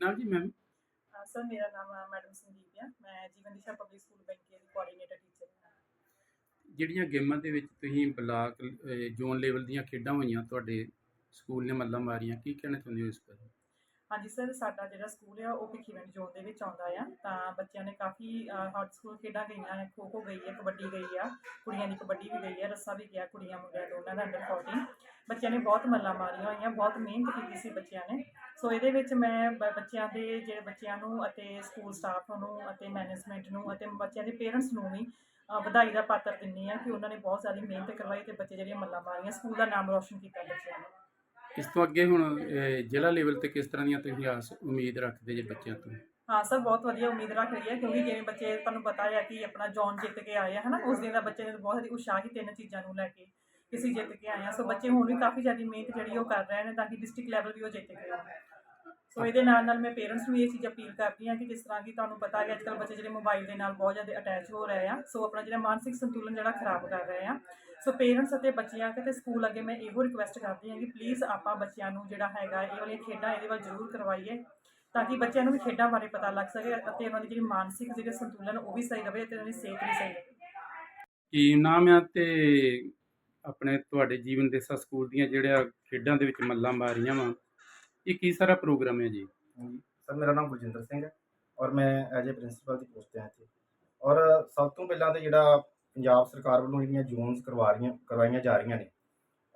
ਨਾਮ ਜੀ ma'am sir ਮੇਰਾ ਨਾਮ ਹੈ ਮੈਡਮ ਸੰਦੀਪ ਆ। ਮੈਂ ਜੀਵਨ ਦਿਸ਼ਾ ਪਬਲਿਕ ਸਕੂਲ ਬੈਂਕੇ ਦੀ ਕੋਆਰਡੀਨੇਟਰ ਟੀਚਰ ਹਾਂ। ਜਿਹੜੀਆਂ ਗੇਮਾਂ ਦੇ ਵਿੱਚ ਤੁਸੀਂ ਬਲਾਕ ਜ਼ੋਨ ਲੈਵਲ ਦੀਆਂ ਖੇਡਾਂ ਹੋਈਆਂ ਤੁਹਾਡੇ ਸਕੂਲ ਨੇ ਮੱਲਾਂ ਮਾਰੀਆਂ ਕੀ ਕਹਿਣਾ ਚਾਹੁੰਦੇ ਹੋ ਇਸ ਬਾਰੇ? ਹਾਂਜੀ ਸਰ ਸਾਡਾ ਜਿਹੜਾ ਸਕੂਲ ਆ ਉਹ ਭਿੱਖੀਵਿੰਡ ਜ਼ੋਨ ਦੇ ਵਿੱਚ ਆਉਂਦਾ ਆ। ਤਾਂ ਬੱਚਿਆਂ ਨੇ ਕਾਫੀ ਹਾਰਡ ਸਕੂਲ ਖੇਡਾਂ ਗਈਆਂ ਨੇ ਖੋ ਖੋ ਗਈ ਹੈ ਕਬੱਡੀ ਗਈ ਆ ਕੁੜੀਆਂ ਦੀ ਕਬੱਡੀ ਵੀ ਗਈ ਆ ਰੱਸਾ ਵੀ ਗਿਆ ਕੁੜੀਆਂ ਮੁੰਡਿਆਂ ਦੋਨਾਂ ਦਾ ਅੰਡਰ 14 ਬੱਚਿਆਂ ਨੇ ਬਹੁਤ ਮੱਲਾਂ ਮਾਰੀਆਂ ਹੋਈਆਂ ਬਹੁਤ ਮਿਹਨਤ ਕੀਤੀ ਸੀ ਬੱਚਿਆਂ ਨੇ। ਸੋ ਇਹਦੇ ਵਿੱਚ ਮੈਂ ਬ- ਬੱਚਿਆਂ ਦੇ ਜਿਹੜੇ ਬੱਚਿਆਂ ਨੂੰ ਅਤੇ ਸਕੂਲ ਸਟਾਫ ਨੂੰ ਅਤੇ ਮੈਨੇਜਮੈਂਟ ਨੂੰ ਅਤੇ ਬੱਚਿਆਂ ਦੇ ਪੇਰੈਂਟਸ ਨੂੰ ਵੀ ਅ, ਵਧਾਈ ਦਾ ਪਾਤਰ ਦਿੰਦੀ ਆ ਕਿ ਉਹਨਾਂ ਨੇ ਬਹੁਤ ਜ਼ਿਆਦਾ ਮਿਹਨਤ ਕਰਵਾਈ ਤੇ ਬੱਚੇ ਜਿਹੜੀਆਂ ਮੱਲਾਂ ਮਾਰੀਆਂ ਸਕੂਲ ਦਾ ਨਾਮ ਰੌਸ਼ਨ ਕੀਤਾ ਬੱਚਿਆਂ ਨੇ। ਇਸ ਤੋਂ ਅੱਗੇ ਹੁਣ ਅਹ, ਜ਼ਿਲ੍ਹਾ ਲੈਵਲ ਤੇ ਕਿਸ ਤਰ੍ਹਾਂ ਦੀਆਂ ਤੁਸੀਂ ਆਸ ਉਮੀਦ ਰੱਖਦੇ ਜੇ ਬੱਚਿਆਂ ਤੋਂ? ਹਾਂ ਸਰ ਬਹੁਤ ਵਧੀਆ ਉਮੀਦ ਰੱਖ ਰਹੀ ਹੈ ਕਿਉਂਕਿ ਜਿਵੇਂ ਬੱਚੇ ਤੁਹਾਨੂੰ ਪਤਾ ਹੈ ਕਿ ਆਪਣਾ ਜੌਨ ਜਿੱਤ ਕੇ ਆਏ ਆ ਹਨਾ ਉਸ ਦਿਨ ਦਾ ਬੱਚੇ ਨੇ ਬਹੁਤ ਹੀ ਉਤਸ਼ਾਹ ਹੀ ਤਿੰਨ ਚੀਜ਼ਾਂ ਨੂੰ ਲੈ ਕੇ ਕਿ ਅਸੀਂ ਜਿੱਤ ਕੇ ਆਏ ਆ। ਸੋ ਬੱਚੇ ਹੁਣ ਵੀ ਕਾਫੀ ਜ਼ਿਆਦਾ ਮਿਹਨਤ ਜਿਹੜੀ ਉਹ ਕਰ ਰਹੇ ਨੇ ਤਾਂ ਕਿ ਡਿਸਟ੍ਰਿਕਟ ਲੈਵਲ ਵੀ ਉਹ ਜਿੱਤ ਕੇ ਆਉਣ। ਸੋ ਇਹਦੇ ਨਾਲ ਨਾਲ ਮੈਂ ਪੇਰੈਂਟਸ ਨੂੰ ਇਹ ਚੀਜ਼ ਅਪੀਲ ਕਰਦੀ ਹਾਂ ਕਿ ਜਿਸ ਤਰ੍ਹਾਂ ਕਿ ਤੁਹਾਨੂੰ ਪਤਾ ਹੈ ਅੱਜਕੱਲ੍ਹ ਬੱਚੇ ਜਿਹੜੇ ਮੋਬਾਈਲ ਦੇ ਨਾਲ ਬਹੁਤ ਜ਼ਿਆਦਾ ਅਟੈਚ ਹੋ ਰਹੇ ਆ। ਸੋ ਆਪਣਾ ਜਿਹੜਾ ਮਾਨਸਿਕ ਸੰਤੁਲਨ ਜਿਹੜਾ ਖਰਾਬ ਕਰ ਰਹੇ ਆ। ਸੋ ਪੇਰੈਂਟਸ ਅਤੇ ਬੱਚਿਆਂ ਅਤੇ ਸਕੂਲ ਅੱਗੇ ਮੈਂ ਇਹੋ ਰਿਕੁਐਸਟ ਕਰਦੀ ਹਾਂ ਕਿ ਪਲੀਜ਼ ਆਪਾਂ ਬੱਚਿਆਂ ਨੂੰ ਜਿਹੜਾ ਹੈਗਾ ਇਹ ਵਾਲੀਆਂ ਖੇਡਾਂ ਇਹਦੇ ਵੱਲ ਜ਼ਰੂਰ ਕਰਵਾਈਏ ਤਾਂ ਕਿ ਬੱਚਿਆਂ ਨੂੰ ਵੀ ਖੇਡਾਂ ਬਾਰੇ ਪਤਾ ਲੱਗ ਸਕੇ ਅਤੇ ਉਹਨਾਂ ਦੀ ਜਿਹੜੀ ਮਾਨਸਿਕ ਜਿਹੜੇ ਸੰਤੁਲਨ ਉਹ ਵੀ ਸਹੀ ਰਹੇ ਅਤੇ ਉਹਨਾਂ ਦੀ ਸਿਹਤ ਵੀ ਸਹੀ ਰਹੇ। ਕੀ ਨਾਮ ਆ ਤੇ ਆਪਣੇ ਤੁਹਾਡੇ ਜੀਵਨ ਦੇ ਸਕੂਲ ਦੀਆਂ ਜਿਹੜੀਆਂ ਖੇਡਾਂ ਦੇ ਵਿੱਚ ਮੱਲਾਂ ਮਾਰੀਆਂ ਵਾ? ਇਹ ਕੀ ਸਾਰਾ ਪ੍ਰੋਗਰਾਮ ਹੈ ਜੀ? ਹਾਂਜੀ। ਸਰ, ਮੇਰਾ ਨਾਮ ਗੁਰਜਿੰਦਰ ਸਿੰਘ ਹੈ ਔਰ ਮੈਂ ਐਜ ਏ ਪ੍ਰਿੰਸੀਪਲ ਦੀ ਪੋਸਟ ਤੇ ਹਾਂ ਇੱਥੇ। ਔਰ ਸਭ ਤੋਂ ਪਹਿਲਾਂ ਤੇ ਜਿਹੜਾ ਪੰਜਾਬ ਸਰਕਾਰ ਵੱਲੋਂ ਜਿਹੜੀਆਂ ਜ਼ੋਨਸ ਕਰਵਾ ਰਹੀਆਂ ਕਰਵਾਈਆਂ ਜਾ ਰਹੀਆਂ ਨੇ,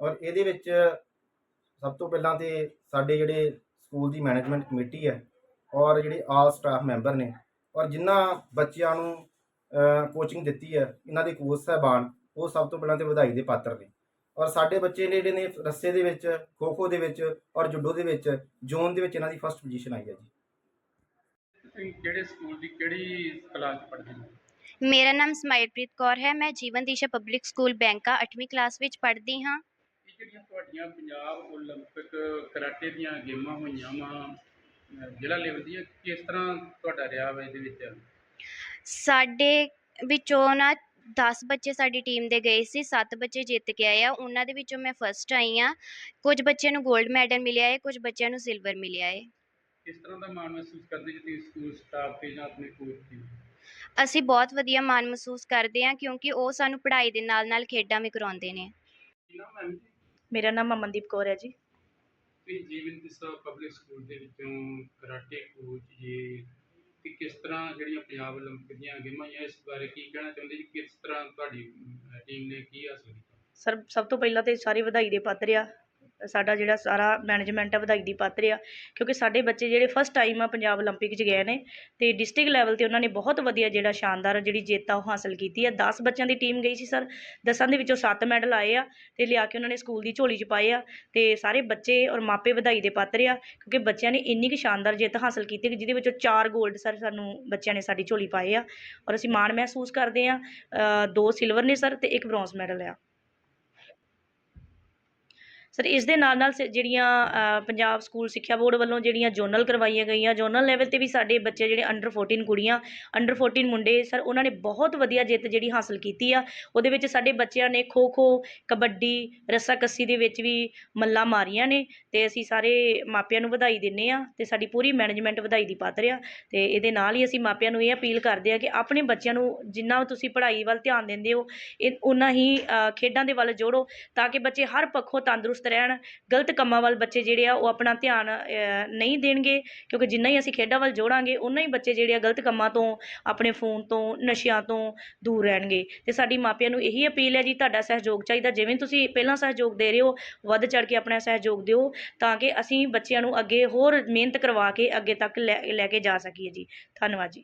ਔਰ ਇਹਦੇ ਵਿੱਚ ਸਭ ਤੋਂ ਪਹਿਲਾਂ ਤੇ ਸਾਡੇ ਜਿਹੜੇ ਸਕੂਲ ਦੀ ਮੈਨੇਜਮੈਂਟ ਕਮੇਟੀ ਹੈ ਔਰ ਜਿਹੜੇ ਆਲ ਸਟਾਫ ਮੈਂਬਰ ਨੇ, ਔਰ ਜਿਨ੍ਹਾਂ ਬੱਚਿਆਂ ਨੂੰ ਕੋਚਿੰਗ ਦਿੱਤੀ ਹੈ, ਇਹਨਾਂ ਦੇ ਕੋਚ ਸਾਹਿਬਾਨ, ਉਹ ਸਭ ਤੋਂ ਪਹਿਲਾਂ ਤੇ ਵਧਾਈ ਦੇ ਪਾਤਰ ਨੇ। ਔਰ ਸਾਡੇ ਬੱਚੇ ਨੇ ਜਿਹੜੇ ਨੇ ਰੱਸੇ ਦੇ ਵਿੱਚ ਖੋ ਖੋ ਦੇ ਵਿੱਚ ਔਰ ਜੁੱਡੋ ਦੇ ਵਿੱਚ ਜ਼ੋਨ ਦੇ ਵਿੱਚ ਇਹਨਾਂ ਦੀ ਫਸਟ ਪੋਜੀਸ਼ਨ ਆਈ ਹੈ ਜੀ। ਤੁਸੀਂ ਕਿਹੜੇ ਸਕੂਲ ਦੀ ਕਿਹੜੀ ਕਲਾਸ ਪੜ੍ਹਦੇ ਹੋ? ਮੇਰਾ ਨਾਮ ਸਮਾਈਲਪ੍ਰੀਤ ਕੌਰ ਹੈ ਮੈਂ ਜੀਵਨ ਦਿਸ਼ਾ ਪਬਲਿਕ ਸਕੂਲ ਬੈਂਕਾ 8ਵੀਂ ਕਲਾਸ ਵਿੱਚ ਪੜ੍ਹਦੀ ਹਾਂ। ਇਹ ਜਿਹੜੀਆਂ ਤੁਹਾਡੀਆਂ ਪੰਜਾਬ ਓਲੰਪਿਕ ਕਰਾਟੇ ਦੀਆਂ ਗੇਮਾਂ ਹੋਈਆਂ ਵਾ ਜ਼ਿਲ੍ਹਾ ਲੈਵਲ ਦੀਆਂ ਕਿਸ ਤਰ੍ਹਾਂ ਤੁਹਾਡਾ ਰਿਹਾ ਵਾ ਇਹਦੇ ਵਿੱਚ? ਸਾਡੇ ਵਿੱਚੋਂ ਨਾ 10 ਬੱਚੇ ਸਾਡੀ ਟੀਮ ਦੇ ਗਏ ਸੀ 7 ਬੱਚੇ ਜਿੱਤ ਕੇ ਆਏ ਆ ਉਹਨਾਂ ਦੇ ਵਿੱਚੋਂ ਮੈਂ ਫਸਟ ਆਈ ਆ ਕੁਝ ਬੱਚਿਆਂ ਨੂੰ 골ਡ ਮੈਡਲ ਮਿਲਿਆ ਹੈ ਕੁਝ ਬੱਚਿਆਂ ਨੂੰ ਸਿਲਵਰ ਮਿਲਿਆ ਹੈ ਕਿਸ ਤਰ੍ਹਾਂ ਦਾ ਮਾਣ ਮਹਿਸੂਸ ਕਰਦੇ ਜੇ ਤੁਸੀਂ ਸਕੂਲ ਸਟਾਫ ਤੇ ਜਾਂ ਆਪਣੇ ਕੋਚ ਤੇ ਅਸੀਂ ਬਹੁਤ ਵਧੀਆ ਮਾਣ ਮਹਿਸੂਸ ਕਰਦੇ ਹਾਂ ਕਿਉਂਕਿ ਉਹ ਸਾਨੂੰ ਪੜ੍ਹਾਈ ਦੇ ਨਾਲ ਨਾਲ ਖੇਡਾਂ ਵੀ ਕਰਾਉਂਦੇ ਨੇ। ਕੀ ਨਾਮ ਹੈ ਜੀ? ਮੇਰਾ ਨਾਮ ਅਮਨਦੀਪ ਕੌਰ ਹੈ ਜੀ। ਤੁਸੀਂ ਜੀਵਨ ਦਿਸਾ ਪਬਲਿਕ ਸਕੂਲ ਦੇ ਵਿੱਚੋਂ ਕਰਾਟੇ ਕੋਚ ਜੀ ਤੇ ਕਿਸ ਤਰ੍ਹਾਂ ਜਿਹੜੀਆਂ ਪੰਜਾਬ ਓਲੰਪਿਕ ਦੀਆਂ ਗੇਮਾਂ ਹੋਈਆਂ ਇਸ ਬਾਰੇ ਕੀ ਕਹਿਣਾ ਚਾਹੁੰਦੇ ਜੀ? ਕਿਸ ਤਰ੍ਹਾਂ ਤੁਹਾਡੀ ਟੀਮ ਨੇ ਕੀ ਹਾਸਲ ਕੀਤਾ? ਸਰ, ਸਭ ਤੋਂ ਪਹਿਲਾਂ ਤੇ ਸਾਰੀ ਵਧਾਈ ਦੇ ਪਾਤਰ ਆ। ਸਾਡਾ ਜਿਹੜਾ ਸਾਰਾ ਮੈਨੇਜਮੈਂਟ ਆ, ਵਧਾਈ ਦੀ ਪਾਤਰ ਆ, ਕਿਉਂਕਿ ਸਾਡੇ ਬੱਚੇ ਜਿਹੜੇ ਫਸਟ ਟਾਈਮ ਆ ਪੰਜਾਬ ਓਲੰਪਿਕ 'ਚ ਗਏ ਨੇ ਤੇ ਡਿਸਟ੍ਰਿਕਟ ਲੈਵਲ ਤੇ ਉਹਨਾਂ ਨੇ ਬਹੁਤ ਵਧੀਆ ਜਿਹੜਾ ਸ਼ਾਨਦਾਰ ਜਿਹੜੀ ਜਿੱਤ ਆ ਉਹ ਹਾਸਲ ਕੀਤੀ ਆ। 10 ਬੱਚਿਆਂ ਦੀ ਟੀਮ ਗਈ ਸੀ ਸਰ 10ਾਂ ਦੇ ਵਿੱਚੋਂ 7 ਮੈਡਲ ਆਏ ਆ ਤੇ ਲਿਆ ਕੇ ਉਹਨਾਂ ਨੇ ਸਕੂਲ ਦੀ ਝੋਲੀ 'ਚ ਪਾਏ ਆ ਤੇ ਸਾਰੇ ਬੱਚੇ ਔਰ ਮਾਪੇ ਵਧਾਈ ਦੇ ਪਾਤਰ ਆ, ਕਿਉਂਕਿ ਬੱਚਿਆਂ ਨੇ ਇੰਨੀ ਕਿ ਸ਼ਾਨਦਾਰ ਜਿੱਤ ਹਾਸਲ ਕੀਤੀ ਕਿ ਜਿਹਦੇ ਵਿੱਚੋਂ 4 ਗੋਲਡ ਸਰ ਸਾਨੂੰ ਬੱਚਿਆਂ ਨੇ ਸਾਡੀ ਝੋਲੀ ਪਾਏ ਆ। ਔਰ ਅਸੀਂ ਮਾਣ ਮਹਿਸੂਸ ਕਰਦੇ ਆ ਦੋ ਸਿਲਵਰ ਨੇ ਸਰ ਤੇ ਇੱਕ ਬ੍ਰੌਂਜ਼ ਮੈਡਲ ਆ। ਸਰ ਇਸ ਦੇ ਨਾਲ ਨਾਲ ਸ- ਜਿਹੜੀਆਂ ਪੰਜਾਬ ਸਕੂਲ ਸਿੱਖਿਆ ਬੋਰਡ ਵੱਲੋਂ ਜਿਹੜੀਆਂ ਜੋਨਲ ਕਰਵਾਈਆਂ ਗਈਆਂ ਜੋਨਲ ਲੈਵਲ ਤੇ ਵੀ ਸਾਡੇ ਬੱਚੇ ਜਿਹੜੇ ਅੰਡਰ 14 ਕੁੜੀਆਂ ਅੰਡਰ 14 ਮੁੰਡੇ ਸਰ ਉਹਨਾਂ ਨੇ ਬਹੁਤ ਵਧੀਆ ਜਿੱਤ ਜਿਹੜੀ ਹਾਸਲ ਕੀਤੀ ਆ। ਉਹਦੇ ਵਿੱਚ ਸਾਡੇ ਬੱਚਿਆਂ ਨੇ ਖੋ ਖੋ ਕਬੱਡੀ, ਰੱਸਾਕੱਸੀ ਦੇ ਵਿੱਚ ਵੀ ਮੱਲਾਂ ਮਾਰੀਆਂ ਨੇ ਤੇ ਅਸੀਂ ਸਾਰੇ ਮਾਪਿਆਂ ਨੂੰ ਵਧਾਈ ਦਿੰਨੇ ਆ ਤੇ ਸਾਡੀ ਪੂਰੀ ਮੈਨੇਜਮੈਂਟ ਵਧਾਈ ਦੀ ਪਾਤਰ ਆ ਤੇ ਇਹਦੇ ਨਾਲ ਹੀ ਅਸੀਂ ਮਾਪਿਆਂ ਨੂੰ ਇਹ ਅਪੀਲ ਕਰਦੇ ਆ ਕਿ ਆਪਣੇ ਬੱਚਿਆਂ ਨੂੰ ਜਿੰਨਾ ਤੁਸੀਂ ਪੜ੍ਹਾਈ ਵੱਲ ਧਿਆਨ ਦਿੰਦੇ ਹੋ, ਇਹ ਉਨਾ ਹੀ ਖੇਡਾਂ ਦੇ ਵੱਲ ਜੋੜੋ ਤਾਂ ਕਿ ਬੱਚੇ ਹਰ ਪੱਖੋਂ ਤੰਦਰੁਸਤ ਰਹਿਣ, ਗਲਤ ਕੰਮਾਂ ਵੱਲ ਬੱਚੇ ਜਿਹੜੇ ਆ ਉਹ ਆਪਣਾ ਧਿਆਨ ਨਹੀਂ ਦੇਣਗੇ, ਕਿਉਂਕਿ ਜਿੰਨਾ ਹੀ ਅਸੀਂ ਖੇਡਾਂ ਵੱਲ ਜੋੜਾਂਗੇ ਉਨਾ ਹੀ ਬੱਚੇ ਜਿਹੜੇ ਆ ਗਲਤ ਕੰਮਾਂ ਤੋਂ, ਆਪਣੇ ਫੋਨ ਤੋਂ, ਨਸ਼ਿਆਂ ਤੋਂ ਦੂਰ ਰਹਿਣਗੇ। ਤੇ ਸਾਡੀ ਮਾਪਿਆਂ ਨੂੰ ਇਹੀ ਅਪੀਲ ਹੈ ਜੀ, ਤੁਹਾਡਾ ਸਹਿਯੋਗ ਚਾਹੀਦਾ, ਜਿਵੇਂ ਤੁਸੀਂ ਪਹਿਲਾਂ ਸਹਿਯੋਗ ਦੇ ਰਹੇ ਹੋ, ਵੱਧ ਚੜ ਕੇ ਆਪਣਾ ਸਹਿਯੋਗ ਦਿਓ, ਤਾਂ ਕਿ ਅਸੀਂ ਬੱਚਿਆਂ ਨੂੰ ਅੱਗੇ ਹੋਰ ਮਿਹਨਤ ਕਰਵਾ ਕੇ ਅੱਗੇ ਤੱਕ ਲੈ ਲੈ ਕੇ ਜਾ ਸਕੀਏ ਜੀ। ਧੰਨਵਾਦ ਜੀ।